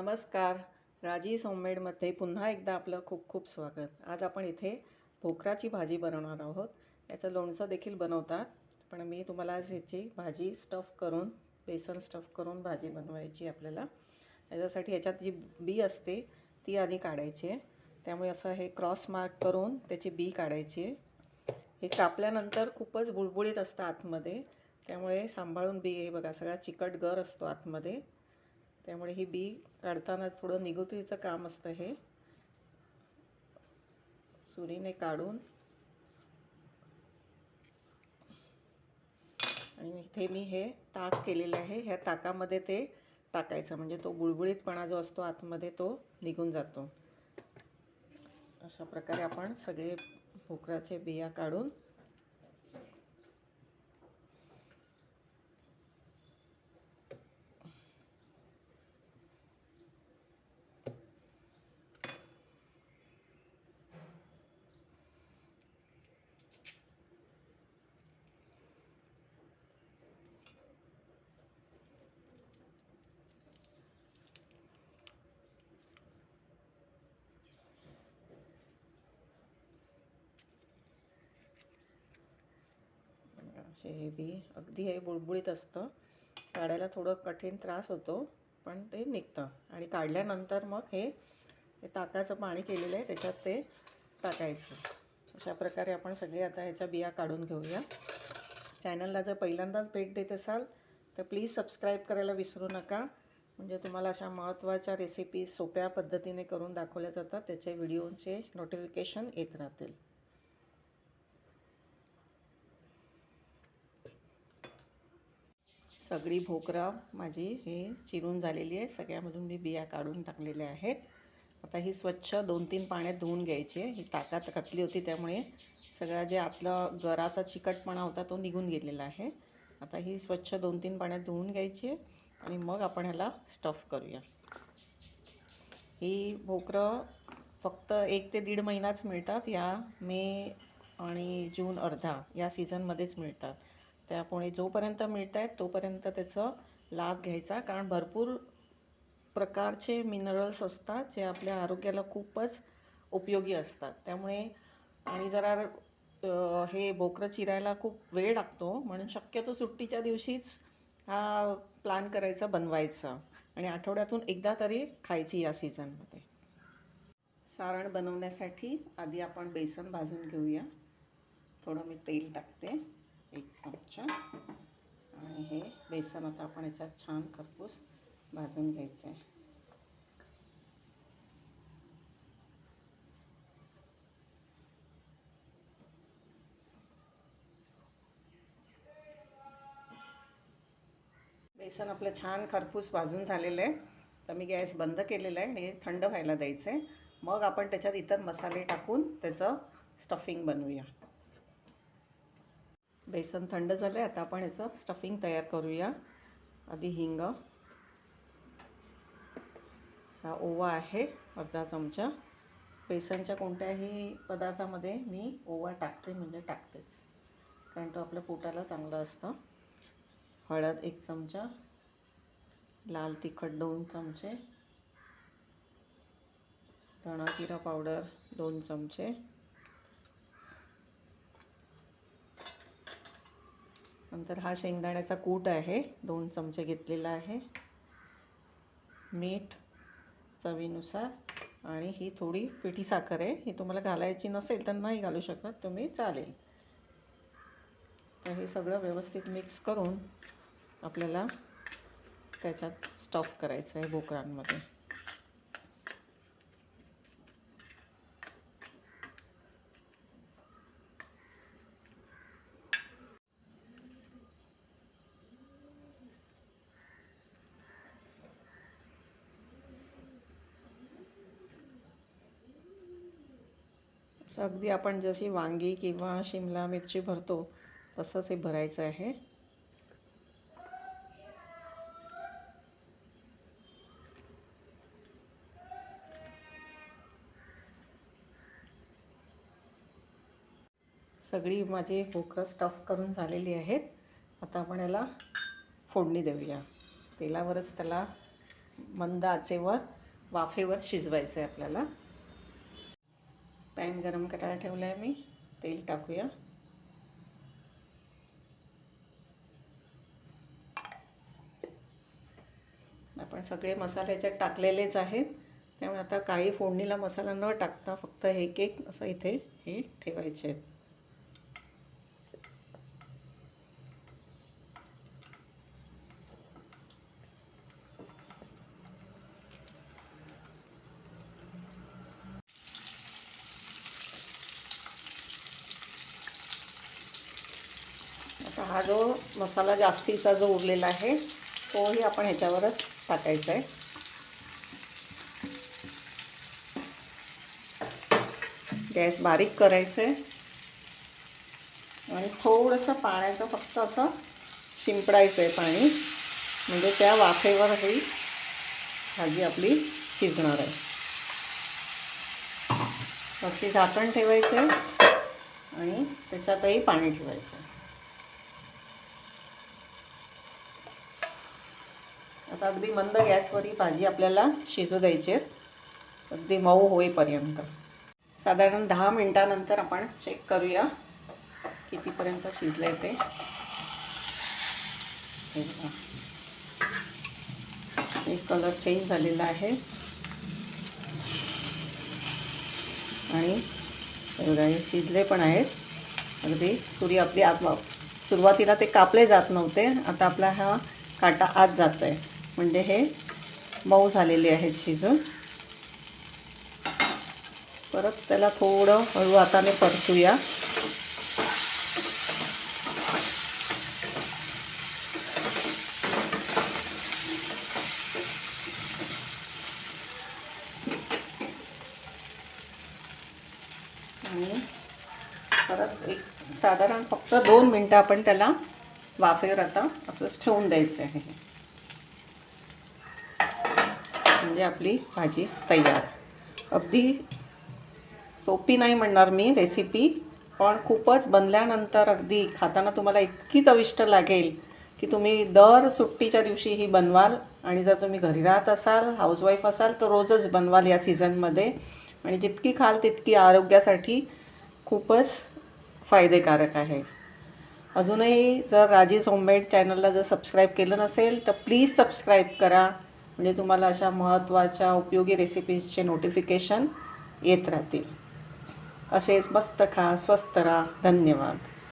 नमस्कार. राजी होममेडमध्ये पुन्हा एकदा आपलं खूप खूप स्वागत. आज आपण इथे भोकराची भाजी बनवणार आहोत. याचं लोणचं देखील बनवतात. पण मी तुम्हाला आज ह्याची भाजी स्टफ करून बेसन स्टफ करून भाजी बनवायची आपल्याला. याच्यासाठी ह्याच्यात जी बी असते ती आधी काढायची आहे. त्यामुळे असं हे क्रॉस मार्क करून त्याची बी काढायची आहे. हे कापल्यानंतर खूपच बुळबुळीत असतं आतमध्ये. त्यामुळे सांभाळून बी हे बघा सगळा चिकट गर असतो आतमध्ये. त्यामुळे ही बी काढताना थोडं निगुतीचं काम असतं हे. सुरीने काढून. आणि इथे मी हे ताक केलेलं आहे. ह्या ताकामध्ये ते टाकायचं. म्हणजे तो बुळबुळीतपणा जो असतो आतमध्ये तो निघून जातो. अशा प्रकारे आपण सगळे भोकराचे बिया काढून असे हे बी अगदी हे बुळबुळीत असतं. काढायला थोडं कठीण त्रास होतो पण ते निघतं. आणि काढल्यानंतर मग हे ताकाचं पाणी केलेलं आहे त्याच्यात ते टाकायचं. अशा प्रकारे आपण सगळे आता ह्याच्या बिया काढून घेऊया. चॅनलला जर पहिल्यांदाच भेट देत असाल तर प्लीज सबस्क्राईब करायला विसरू नका. म्हणजे तुम्हाला अशा महत्त्वाच्या रेसिपी सोप्या पद्धतीने करून दाखवल्या जातात त्याचे व्हिडिओचे नोटिफिकेशन येत राहतील. सगळी भोकरं माझी हे चिरून झालेली आहे. सगळ्यामधून मी बिया काढून टाकलेल्या आहेत. आता ही स्वच्छ दोन तीन पाण्यात धुवून घ्यायची आहे. ही ताकात घातली होती त्यामुळे सगळा जे आतलं गराचा चिकटपणा होता तो निघून गेलेला आहे. आता ही स्वच्छ दोन तीन पाण्यात धुवून घ्यायची आहे आणि मग आपण ह्याला स्टफ करूया. ही भोकरं फक्त एक ते दीड महिनाच मिळतात. या मे आणि जून अर्धा या सीझनमध्येच मिळतात. त्यामुळे जोपर्यंत मिळत आहेत तोपर्यंत त्याचं लाभ घ्यायचा. कारण भरपूर प्रकारचे मिनरल्स असतात जे आपल्या आरोग्याला खूपच उपयोगी असतात. त्यामुळे आणि जरा हे बोकरं चिरायला खूप वेळ लागतो. म्हणून शक्यतो सुट्टीच्या दिवशीच हा प्लॅन करायचा बनवायचा. आणि आठवड्यातून एकदा तरी खायची या सीझनमध्ये सारण बनवण्यासाठी आधी आपण बेसन भाजून घेऊया. थोडं मी तेल टाकते. एक चमचा. आणि हे बेसन आता आपण याच्यात छान खरपूस भाजून घ्यायचं आहे बेसन आपलं छान खरपूस भाजून झालेलं आहे. तर मी गॅस बंद केलेला आहे आणि थंड व्हायला द्यायचं आहे मग आपण त्याच्यात इतर मसाले टाकून त्याचं स्टफिंग बनवूया. बेसन थंड झालं आहे आता आपण याचं स्टफिंग तयार करूया. आधी हिंग. हा ओवा आहे अर्धा चमचा. बेसनच्या कोणत्याही पदार्थामध्ये मी ओवा टाकते म्हणजे टाकतेच. कारण तो आपल्या पोटाला चांगलं असतं. हळद एक चमचा लाल तिखट दोन चमचे धणा जिरा पावडर दोन चमचे. नंतर हा शेंगदाण्याचा कूट आहे. दोन चमचे घेतलेला आहे. मीठ चवीनुसार आणि ही थोडी पिठी साखर आहे. ही तुम्हाला घालायची नसेल तर नाही घालू शकत. तुम्ही चालेल. तर हे सगळं व्यवस्थित मिक्स करून आपल्याला त्याच्यात स्टफ करायचं आहे असं अगदी आपण जशी वांगी किंवा शिमला मिरची भरतो तसंच हे भरायचं आहे. सगळी माझी भोकरं स्टफ करून झालेली आहेत. आता आपण याला फोडणी देऊया. तेलावरच त्याला मंद आचेवर वाफेवर शिजवायचं आहे आपल्याला. पॅन गरम करायला ठेवलं आहे मी. तेल टाकूया. आपण सगळे मसाले याच्यात टाकलेलेच आहेत. त्यामुळे आता काही फोडणीला मसाला न टाकता फक्त एक एक असं इथे हे ठेवायचे आहेत. हा जो मसाला जास्तीचा जो उरलेला आहे तोही आपण ह्याच्यावरच टाकायचा आहे. गॅस बारीक करायचं आहे आणि थोडंसं पाण्याचं फक्त असं शिंपडायचं आहे पाणी. म्हणजे त्या वाफेवर ही भाजी आपली शिजणार आहे. वरती झाकण ठेवायचं आहे आणि त्याच्यातही पाणी ठेवायचं आहे आता अगदी मंद गॅसवर ही भाजी आपल्याला शिजू द्यायची आहे अगदी मऊ होईपर्यंत. साधारण दहा मिनटानंतर आपण चेक करूया कितीपर्यंत शिजलं आहे ते एक कलर चेंज झालेला आहे. आणि हे शिजले पण आहेत. अगदी सुरी आपली आत सुरुवातीला ते कापले जात नव्हते. आता आपला हा काटा आत जातो आहे म्हणजे हे मऊ झालेले आहेत शिजून. परत त्याला थोडं हळू हाताने परतूया. आणि परत एक साधारण फक्त दोन मिनटं आपण त्याला वाफेवर आता असंच ठेवून द्यायचं आहे. म्हणजे आपली भाजी तयार. अगदी सोपी नाही म्हणणार मी रेसिपी पण खूपच बनल्यानंतर अगदी खाताना तुम्हाला इतकी चविष्ट लागेल की तुम्ही दर सुट्टीच्या दिवशी ही बनवाल आणि जर तुम्ही घरी राहत असाल हाऊसवाईफ असाल तर रोजच बनवाल या सीझनमध्ये आणि जितकी खाल तितकी आरोग्यासाठी खूपच फायदेकारक आहे. अजूनही जर राजेश होममेड चॅनलला जर सबस्क्राईब केलं नसेल तर प्लीज सबस्क्राईब करा. म्हणजे तुम्हाला अशा महत्त्वाच्या उपयोगी रेसिपीजचे नोटिफिकेशन येत राहतील. असेच मस्त खा स्वस्त राहा. धन्यवाद.